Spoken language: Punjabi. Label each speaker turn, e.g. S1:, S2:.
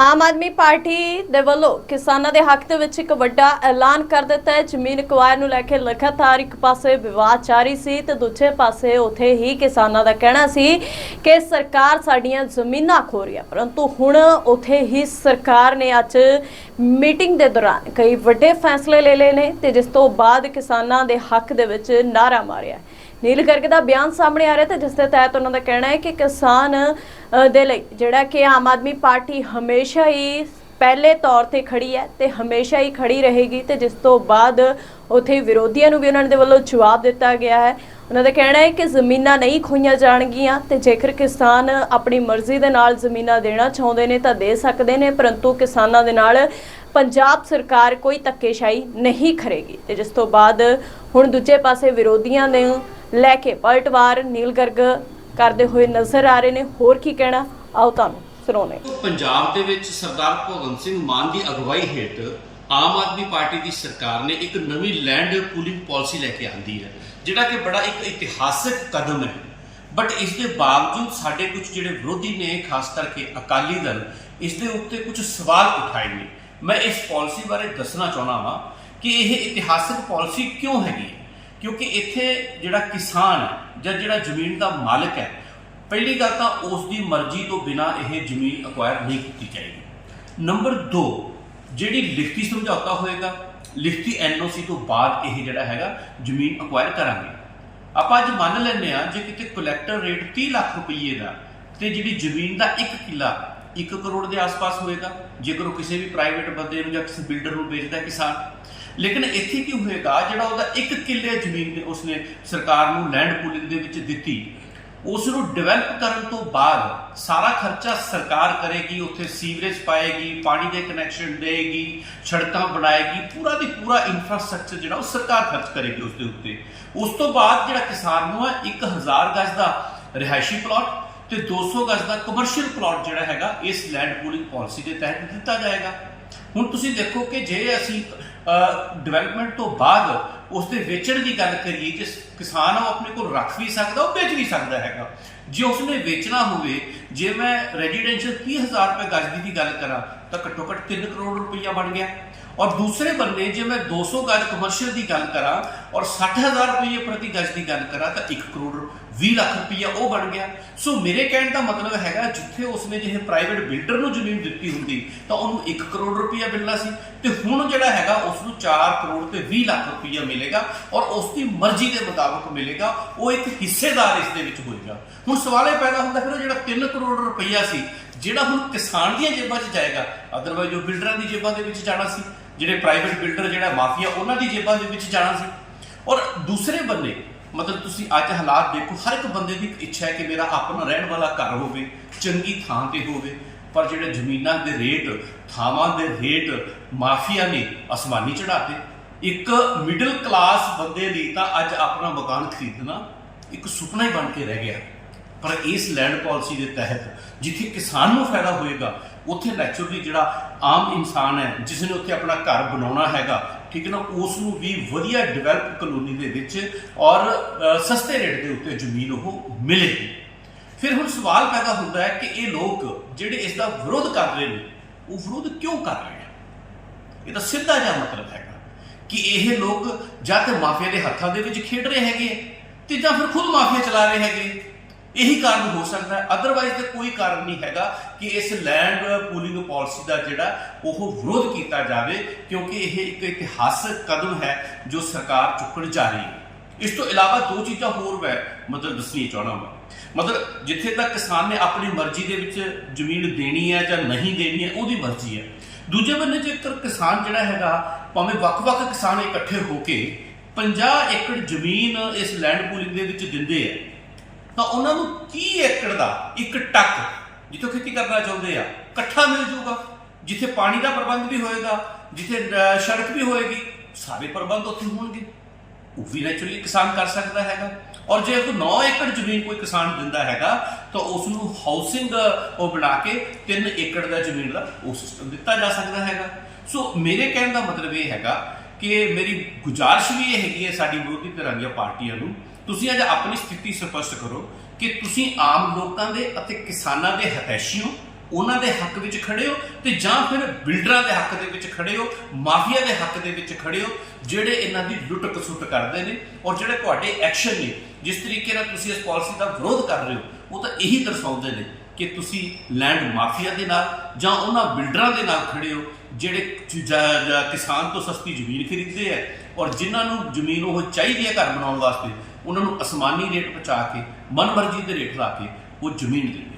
S1: ਆਮ ਆਦਮੀ ਪਾਰਟੀ ਦੇ ਵੱਲੋਂ ਕਿਸਾਨਾਂ ਦੇ ਹੱਕ ਦੇ ਵਿੱਚ ਇੱਕ ਵੱਡਾ ਐਲਾਨ ਕਰ ਦਿੱਤਾ ਹੈ। ਜ਼ਮੀਨ ਅਕਵਾਇਰ ਨੂੰ ਲੈ ਕੇ ਲਗਾਤਾਰ ਇੱਕ ਪਾਸੇ ਵਿਵਾਦ ਜਾਰੀ ਸੀ ਤੇ ਦੂਜੇ ਪਾਸੇ ਉਥੇ ਹੀ ਕਿਸਾਨਾਂ ਦਾ ਕਹਿਣਾ ਸੀ ਕਿ ਸਰਕਾਰ ਸਾਡੀਆਂ ਜ਼ਮੀਨਾਂ ਖੋ ਰਹੀ ਹੈ। ਪਰੰਤੂ ਹੁਣ ਉਥੇ ਹੀ ਸਰਕਾਰ ਨੇ ਅੱਜ ਮੀਟਿੰਗ ਦੇ ਦੌਰਾਨ ਕਈ ਵੱਡੇ ਫੈਸਲੇ ਲੈ ਲਏ ਨੇ ਤੇ ਜਿਸ ਤੋਂ ਬਾਅਦ ਕਿਸਾਨਾਂ ਦੇ ਹੱਕ ਦੇ ਵਿੱਚ ਨਾਰਾ ਮਾਰਿਆ ਨੀਲ ਗਰਗ ਦਾ ਬਿਆਨ ਸਾਹਮਣੇ ਆ ਰਿਹਾ ਤੇ ਜਿਸ ਦੇ ਤਹਿਤ ਉਹਨਾਂ ਦਾ ਕਹਿਣਾ ਹੈ ਕਿ ਕਿਸਾਨ ਦੇ ਲਈ ਜਿਹੜਾ ਕਿ ਆਮ ਆਦਮੀ ਪਾਰਟੀ ਹਮੇਸ਼ਾ ਹੀ ਪਹਿਲੇ ਤੌਰ ਤੇ ਖੜੀ ਹੈ ਤੇ ਹਮੇਸ਼ਾ ਹੀ ਖੜੀ ਰਹੇਗੀ ਤੇ ਜਿਸ ਤੋਂ ਬਾਅਦ ਉਥੇ ਵਿਰੋਧੀਆਂ ਨੂੰ ਵੀ ਉਹਨਾਂ ਦੇ ਵੱਲੋਂ ਜਵਾਬ ਦਿੱਤਾ ਗਿਆ ਹੈ। ਉਹਨਾਂ ਦਾ ਕਹਿਣਾ ਹੈ ਕਿ ਜ਼ਮੀਨਾਂ ਨਹੀਂ ਖੋਈਆਂ ਜਾਣਗੀਆਂ ਤੇ ਜੇਕਰ ਕਿਸਾਨ ਆਪਣੀ ਮਰਜ਼ੀ ਦੇ ਨਾਲ ਜ਼ਮੀਨਾਂ ਦੇਣਾ ਚਾਹੁੰਦੇ ਨੇ ਤਾਂ ਦੇ ਸਕਦੇ ਨੇ, ਪਰੰਤੂ ਕਿਸਾਨਾਂ ਦੇ ਨਾਲ ਪੰਜਾਬ ਸਰਕਾਰ ਕੋਈ ਧੱਕੇਸ਼ਾਹੀ ਨਹੀਂ ਕਰੇਗੀ ਤੇ ਜਿਸ ਤੋਂ ਬਾਅਦ ਹੁਣ ਦੂਜੇ ਪਾਸੇ ਵਿਰੋਧੀਆਂ ਨੇ ਲੈ ਕੇ ਪਲਟਵਾਰ ਨੀਲ ਕਰਦੇ ਹੋਏ ਨਜ਼ਰ ਆ ਰਹੇ ਨੇ। ਹੋਰ ਕੀ ਕਹਿਣਾ? ਆਓ ਤੁਹਾਨੂੰ ਸੁਣਾਉਂਦੇ
S2: ਪੰਜਾਬ ਦੇ ਵਿੱਚ ਸਰਦਾਰ ਭਗਵੰਤ ਸਿੰਘ ਮਾਨ ਦੀ ਅਗਵਾਈ ਹੇਠ ਆਮ ਆਦਮੀ ਪਾਰਟੀ ਦੀ ਸਰਕਾਰ ਨੇ ਇੱਕ ਨਵੀਂ ਲੈਂਡ ਪੂਲਿੰਗ ਪਾਲਿਸੀ ਲੈ ਕੇ ਆਂਦੀ ਹੈ, ਜਿਹੜਾ ਕਿ ਬੜਾ ਇੱਕ ਇਤਿਹਾਸਕ ਕਦਮ ਹੈ। ਬਟ ਇਸ ਦੇ ਬਾਵਜੂਦ ਸਾਡੇ ਕੁਝ ਜਿਹੜੇ ਵਿਰੋਧੀ ਨੇ, ਖਾਸ ਕਰਕੇ ਅਕਾਲੀ ਦਲ, ਇਸ ਦੇ ਉੱਤੇ ਕੁਝ ਸਵਾਲ ਉਠਾਏ ਨੇ। ਮੈਂ ਇਸ ਪਾਲਿਸੀ ਬਾਰੇ ਦੱਸਣਾ ਚਾਹੁੰਦਾ ਹਾਂ ਕਿ ਇਹ ਇਤਿਹਾਸਕ ਪਾਲਿਸੀ ਕਿਉਂ ਹੈਗੀ ਹੈ? ਕਿਉਂਕਿ ਇੱਥੇ ਜਿਹੜਾ ਕਿਸਾਨ ਜਾਂ ਜਿਹੜਾ ਜ਼ਮੀਨ ਦਾ ਮਾਲਕ ਹੈ, ਪਹਿਲੀ ਗੱਲ ਤਾਂ ਉਸ ਦੀ ਮਰਜ਼ੀ ਤੋਂ ਬਿਨਾ ਇਹ ਜ਼ਮੀਨ ਅਕਵਾਇਰ ਨਹੀਂ ਕੀਤੀ ਜਾਏਗੀ। ਨੰਬਰ 2 ਜਿਹੜੀ ਲਿਖਤੀ ਸਮਝੌਤਾ ਹੋਏਗਾ, ਲਿਖਤੀ ਐਨਓਸੀ ਤੋਂ ਬਾਅਦ ਇਹ ਜਿਹੜਾ ਹੈਗਾ, ਜ਼ਮੀਨ ਅਕਵਾਇਰ ਕਰਾਂਗੇ। ਆਪਾਂ ਅੱਜ ਮੰਨ ਲੈਂਦੇ ਆ ਜੇ ਕਿਤੇ ਕਲੈਕਟਰ ਰੇਟ 30 ਲੱਖ ਰੁਪਏ ਦਾ ਤੇ ਜਿਹੜੀ ਜ਼ਮੀਨ ਦਾ 1 ਕਿੱਲਾ 1 ਕਰੋੜ ਦੇ ਆਸ-ਪਾਸ ਹੋਏਗਾ, ਜੇਕਰ ਉਹ ਕਿਸੇ ਵੀ ਪ੍ਰਾਈਵੇਟ ਬੰਦੇ ਨੂੰ ਜਾਂ ਕਿਸੇ ਬਿਲਡਰ ਨੂੰ ਵੇਚਦਾ ਕਿਸਾਨ ਲੇਕਿਨ ਇੱਥੇ ਕੀ ਹੋਏਗਾ, ਜਿਹੜਾ ਉਹਦਾ 1 ਕਿੱਲੇ ਜ਼ਮੀਨ ਉਸਨੇ ਸਰਕਾਰ ਨੂੰ ਲੈਂਡ ਪੂਲਿੰਗ ਦੇ ਵਿੱਚ ਦਿੱਤੀ ਉਸ ਨੂੰ ਡਿਵੈਲਪ ਕਰਨ ਤੋਂ ਬਾਅਦ ਸਾਰਾ ਖਰਚਾ ਸਰਕਾਰ ਕਰੇਗੀ, ਉੱਥੇ ਸੀਵਰੇਜ ਪਾਏਗੀ, ਪਾਣੀ ਦੇ ਕਨੈਕਸ਼ਨ ਦੇਗੀ ਸੜਕਾਂ ਬਣਾਏਗੀ, ਪੂਰਾ ਦੀ ਪੂਰਾ ਇਨਫਰਾਸਟ੍ਰਕਚਰ ਜਿਹੜਾ ਉਹ ਸਰਕਾਰ ਖਰਚ ਕਰੇਗੀ ਉਸ ਦੇ ਉੱਤੇ। ਉਸ ਤੋਂ ਬਾਅਦ ਜਿਹੜਾ ਕਿਸਾਨ ਨੂੰ ਹੈ 1000 ਗਜ ਦਾ ਰਿਹਾਇਸ਼ੀ ਪਲਾਟ ਤੇ 200 ਗਜ ਦਾ ਕਮਰਸ਼ੀਅਲ ਪਲਾਟ ਜਿਹੜਾ ਹੈਗਾ, ਇਸ ਲੈਂਡ ਪੂਲਿੰਗ ਪਾਲਿਸੀ ਦੇ ਤਹਿਤ ਦਿੱਤਾ ਜਾਏਗਾ। ਹੁਣ ਤੁਸੀਂ ਦੇਖੋ ਕਿ ਜੇ ਅਸੀਂ ਡਿਵੈਲਪਮੈਂਟ ਤੋਂ ਬਾਅਦ ਉਸ ਦੇ ਵੇਚਣ ਦੀ ਗੱਲ ਕਰੀਏ ਜਿਸ ਕਿਸਾਨ ਉਹ ਆਪਣੇ ਕੋਲ ਰੱਖ ਵੀ ਸਕਦਾ, ਉਹ ਵੇਚ ਵੀ ਸਕਦਾ ਹੈਗਾ। ਜੇ ਉਸਨੇ ਵੇਚਣਾ ਹੋਵੇ, ਜੇ ਮੈਂ ਰੈਜ਼ੀਡੈਂਸ਼ੀਅਲ 30000 ਰੁਪਏ ਗਜ ਦੀ ਦੀ ਗੱਲ ਕਰਾਂ, ਤਾਂ ਘੱਟੋ ਘੱਟ 3 ਕਰੋੜ ਰੁਪਈਆ ਬਣ ਗਿਆ। ਔਰ ਦੂਸਰੇ ਬੰਨੇ, ਜੇ ਮੈਂ 200 ਗਜ ਕਮਰਸ਼ੀਅਲ ਦੀ ਗੱਲ ਕਰਾਂ, ਔਰ 60000 ਰੁਪਏ ਪ੍ਰਤੀ ਗਜ ਦੀ ਗੱਲ ਕਰਾਂ, ਤਾਂ 1 ਕਰੋੜ 20 ਲੱਖ ਰੁਪਈਆ ਉਹ ਬਣ ਗਿਆ। ਸੋ ਮੇਰੇ ਕਹਿਣ ਦਾ ਮਤਲਬ ਹੈਗਾ, ਜਿੱਥੇ ਉਸਨੇ ਜਿਹੇ ਪ੍ਰਾਈਵੇਟ ਬਿਲਡਰ ਨੂੰ ਜ਼ਮੀਨ ਦਿੱਤੀ ਹੁੰਦੀ, ਤਾਂ ਉਹਨੂੰ 1 ਕਰੋੜ ਰੁਪਈਆ ਮਿਲਣਾ ਸੀ। ਤੇ ਹੁਣ ਜਿਹੜਾ ਹੈਗਾ ਉਸ ਨੂੰ 4 ਕਰੋੜ ਤੇ 20 ਲੱਖ ਰੁਪਈਆ ਮਿਲੇਗਾ ਔਰ ਉਸ ਦੀ ਮਰਜ਼ੀ ਦੇ ਮੁਤਾਬਕ ਮਿਲੇਗਾ। ਉਹ ਇੱਕ ਹਿੱਸੇਦਾਰ ਇਸ ਦੇ ਵਿੱਚ ਹੋਏਗਾ। ਹੁਣ ਸਵਾਲ ਇਹ ਪੈਦਾ ਹੁੰਦਾ ਫਿਰ ਉਹ ਜਿਹੜਾ 3 ਕਰੋੜ ਰੁਪਈਆ ਸੀ, ਜਿਹੜਾ ਹੁਣ ਕਿਸਾਨ ਦੀਆਂ ਜੇਬਾਂ 'ਚ ਜਾਏਗਾ ਅਦਰਵਾਈਜ਼ ਉਹ ਬਿਲਡਰਾਂ ਦੀ ਜੇਬਾਂ ਦੇ ਵਿੱਚ ਜਾਣਾ ਸੀ। ਜਿਹੜੇ ਪ੍ਰਾਈਵੇਟ ਬਿਲਡਰ ਜਿਹੜਾ ਮਾਫੀਆ, ਉਹਨਾਂ ਦੀ ਜੇਬਾਂ ਦੇ ਵਿੱਚ ਜਾਣਾ ਸੀ। ਔਰ ਦੂਸਰੇ ਬੰਨੇ ਮਤਲਬ ਤੁਸੀਂ ਅੱਜ ਹਾਲਾਤ ਦੇਖੋ, ਹਰ ਇੱਕ ਬੰਦੇ ਦੀ ਇੱਕ ਇੱਛਾ ਹੈ ਕਿ ਮੇਰਾ ਆਪਣਾ ਰਹਿਣ ਵਾਲਾ ਘਰ ਹੋਵੇ, ਚੰਗੀ ਥਾਂ ਤੇ ਹੋਵੇ, ਪਰ ਜਿਹੜੇ ਜ਼ਮੀਨਾਂ ਦੇ ਰੇਟ, ਥਾਵਾਂ ਦੇ ਰੇਟ ਮਾਫੀਆ ਨੇ ਅਸਮਾਨੀ ਚੜਾਤੇ ਇੱਕ ਮਿਡਲ ਕਲਾਸ ਬੰਦੇ ਲਈ ਤਾਂ ਅੱਜ ਆਪਣਾ ਮਕਾਨ ਖਰੀਦਣਾ ਇੱਕ ਸੁਪਨਾ ਹੀ ਬਣ ਕੇ ਰਹਿ ਗਿਆ। ਪਰ ਇਸ ਲੈਂਡ ਪਾਲਿਸੀ ਦੇ ਤਹਿਤ ਜਿੱਥੇ ਕਿਸਾਨ ਨੂੰ ਫਾਇਦਾ ਹੋਏਗਾ, ਉੱਥੇ ਨੈਚੁਰਲੀ ਜਿਹੜਾ ਆਮ ਇਨਸਾਨ ਹੈ ਜਿਸ ਨੇ ਉੱਥੇ ਆਪਣਾ ਘਰ ਬਣਾਉਣਾ ਹੈਗਾ ਠੀਕ ਹੈ ਨਾ ਉਸ ਨੂੰ ਵੀ ਵਧੀਆ ਡਿਵੈਲਪ ਕਲੋਨੀ ਦੇ ਵਿੱਚ ਔਰ ਸਸਤੇ ਰੇਟ ਦੇ ਉੱਤੇ ਜ਼ਮੀਨ ਉਹ ਮਿਲੇਗੀ। ਫਿਰ ਹੁਣ ਸਵਾਲ ਪੈਦਾ ਹੁੰਦਾ ਹੈ ਕਿ ਇਹ ਲੋਕ ਜਿਹੜੇ ਇਸ ਦਾ ਵਿਰੋਧ ਕਰ ਰਹੇ ਨੇ, ਉਹ ਵਿਰੋਧ ਕਿਉਂ ਕਰ ਰਹੇ ਨੇ ਇਹਦਾ ਸਿੱਧਾ ਜਿਹਾ ਮਤਲਬ ਹੈਗਾ ਕਿ ਇਹ ਲੋਕ ਜਾਂ ਤੇ ਮਾਫੀਆ ਦੇ ਹੱਥਾਂ ਦੇ ਵਿੱਚ ਖੇਡ ਰਹੇ ਹੈਗੇ ਤੇ ਜਾਂ ਫਿਰ ਖੁਦ ਮਾਫੀਆ ਚਲਾ ਰਹੇ ਹੈਗੇ ਇਹੀ ਕਾਰਨ ਹੋ ਸਕਦਾ ਹੈ। ਅਦਰਵਾਈਜ਼ ਤੇ ਕੋਈ ਕਾਰਨ ਨਹੀਂ ਹੈਗਾ ਕਿ ਇਸ ਲੈਂਡ ਪੂਲਿੰਗ ਪਾਲਿਸੀ ਦਾ ਜਿਹੜਾ ਉਹ ਵਿਰੋਧ ਕੀਤਾ ਜਾਵੇ, ਕਿਉਂਕਿ ਇਹ ਇੱਕ ਇਤਿਹਾਸਕ ਕਦਮ ਹੈ ਜੋ ਸਰਕਾਰ ਚੁੱਕਣ ਜਾ ਰਹੀ ਹੈ। ਇਸ ਤੋਂ ਇਲਾਵਾ ਦੋ ਚੀਜ਼ਾਂ ਹੋਰ ਮੈਂ ਮਤਲਬ ਦੱਸਣੀ ਚਾਹਣਾ ਹਾਂ ਮਤਲਬ ਜਿੱਥੇ ਤੱਕ ਕਿਸਾਨ ਨੇ ਆਪਣੀ ਮਰਜ਼ੀ ਦੇ ਵਿੱਚ ਜ਼ਮੀਨ ਦੇਣੀ ਹੈ ਜਾਂ ਨਹੀਂ ਦੇਣੀ ਹੈ, ਉਹਦੀ ਮਰਜ਼ੀ ਹੈ। ਦੂਜੇ ਬੰਨੇ ਜੇਕਰ ਕਿਸਾਨ ਜਿਹੜਾ ਹੈਗਾ, ਭਾਵੇਂ ਵੱਖ-ਵੱਖ ਕਿਸਾਨ ਇਕੱਠੇ ਹੋ ਕੇ 50 ਏਕੜ ਜ਼ਮੀਨ ਇਸ ਲੈਂਡ ਪੂਲਿੰਗ ਦੇ ਵਿੱਚ ਦਿੰਦੇ ਆ ਤਾਂ ਉਹਨਾਂ ਨੂੰ 30 ਏਕੜ ਦਾ, ਇੱਕ ਟੱਕ, ਜਿੱਥੋਂ ਖੇਤੀ ਕਰਨਾ ਚਾਹੁੰਦੇ ਆ, ਇਕੱਠਾ ਮਿਲ ਜੂਗਾ ਜਿੱਥੇ ਪਾਣੀ ਦਾ ਪ੍ਰਬੰਧ ਵੀ ਹੋਏਗਾ, ਜਿੱਥੇ ਸੜਕ ਵੀ ਹੋਏਗੀ, ਸਾਰੇ ਪ੍ਰਬੰਧ ਉੱਥੇ ਹੋਣਗੇ। ਉਹ ਵੀ ਨੈਚੁਰਲੀ ਕਿਸਾਨ ਕਰ ਸਕਦਾ ਹੈਗਾ। ਔਰ ਜੇ ਕੋਈ 9 ਏਕੜ ਜ਼ਮੀਨ ਕੋਈ ਕਿਸਾਨ ਦਿੰਦਾ ਹੈਗਾ, ਤਾਂ ਉਸ ਨੂੰ ਹਾਊਸਿੰਗ ਉਹ ਬਣਾ ਕੇ 3 ਏਕੜ ਦਾ ਜ਼ਮੀਨ ਦਾ ਉਹ ਸਿਸਟਮ ਦਿੱਤਾ ਜਾ ਸਕਦਾ ਹੈਗਾ। ਸੋ ਮੇਰੇ ਕਹਿਣ ਦਾ ਮਤਲਬ ਇਹ ਹੈਗਾ ਕਿ ਮੇਰੀ ਗੁਜ਼ਾਰਿਸ਼ ਵੀ ਇਹ ਹੈਗੀ ਹੈ ਸਾਡੀ ਵਿਰੋਧੀ ਧਿਰਾਂ ਦੀਆਂ ਪਾਰਟੀਆਂ ਨੂੰ ਤੁਸੀਂ ਅੱਜ ਆਪਣੀ ਸਥਿਤੀ ਸਪਸ਼ਟ ਕਰੋ ਕਿ ਤੁਸੀਂ ਆਮ ਲੋਕਾਂ ਦੇ ਅਤੇ ਕਿਸਾਨਾਂ ਦੇ ਹਤੈਸ਼ੀ ਹੋ, ਉਹਨਾਂ ਦੇ ਹੱਕ ਵਿੱਚ ਖੜੇ ਹੋ ਤੇ ਜਾਂ ਫਿਰ ਬਿਲਡਰਾਂ ਦੇ ਹੱਕ ਦੇ ਵਿੱਚ ਖੜੇ ਹੋ, ਮਾਫੀਆ ਦੇ ਹੱਕ ਦੇ ਵਿੱਚ ਖੜੇ ਹੋ, ਜਿਹੜੇ ਇਹਨਾਂ ਦੀ ਲੁੱਟ ਕਸੁੱਟ ਕਰਦੇ ਨੇ ਔਰ ਜਿਹੜੇ ਤੁਹਾਡੇ ਐਕਸ਼ਨ ਨੇ, ਜਿਸ ਤਰੀਕੇ ਨਾਲ ਤੁਸੀਂ ਇਸ ਪਾਲਿਸੀ ਦਾ ਵਿਰੋਧ ਕਰ ਰਹੇ ਹੋ, ਉਹ ਤਾਂ ਇਹੀ ਦਰਸਾਉਂਦੇ ਨੇ। ਕਿ ਤੁਸੀਂ ਲੈਂਡ ਮਾਫੀਆ ਦੇ ਨਾਲ ਜਾਂ ਉਹਨਾਂ ਬਿਲਡਰਾਂ ਦੇ ਨਾਲ ਖੜੇ ਹੋ, ਜਿਹੜੇ ਕਿਸਾਨ ਤੋਂ ਸਸਤੀ ਜ਼ਮੀਨ ਖਰੀਦਦੇ ਆ ਔਰ ਜਿਨ੍ਹਾਂ ਨੂੰ ਜ਼ਮੀਨ ਉਹ ਚਾਹੀਦੀ ਹੈ ਘਰ ਬਣਾਉਣ ਵਾਸਤੇ, ਉਹਨਾਂ ਨੂੰ ਅਸਮਾਨੀ ਰੇਟ ਪਹੁੰਚਾ ਕੇ, ਮਨਮਰਜ਼ੀ ਦੇ ਰੇਟ ਲਾ ਕੇ ਉਹ ਜ਼ਮੀਨ ਦਿੰਦੇ